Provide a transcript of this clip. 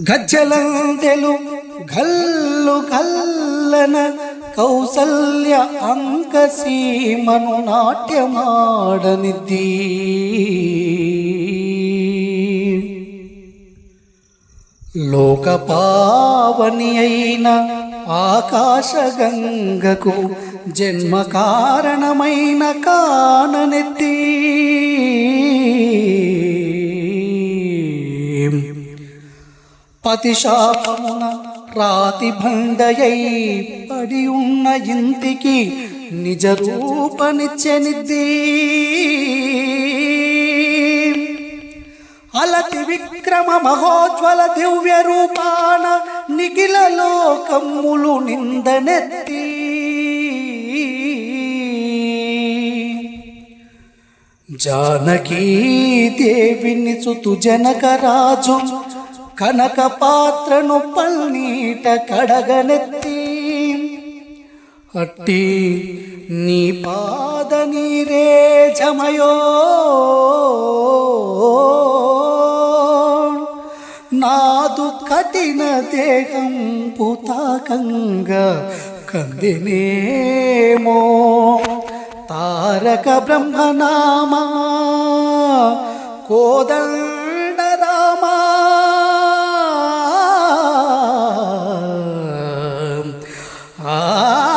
గజ్జలందెలు గల్లు గల్లన కౌసల్య అంకసీమను నాట్యమాడనిద్ది. లోకపావని అయిన ఆకాశగంగకు జన్మ కారణమైన కాననెత్తి. పతిశాపమున రాతి భండయై పడి ఉన్న ఇంటికి నిజ రూపనిచ్చెనిద్ది అలతి విక్రమ మహోజ్వల దివ్య రూపాన నిఖిల లోకమ్ములు నిందనెత్తి. జానకీ దేవిని చుతు జనకరాజు కనక పాత్రను పల్నీట కడగనెత్తి అట్టి నీ పాద నీరే జమయో నాదు కఠిన దేహం పుతాకంగా కందినేమో తారక బ్రహ్మనామా కోదల్ Ah.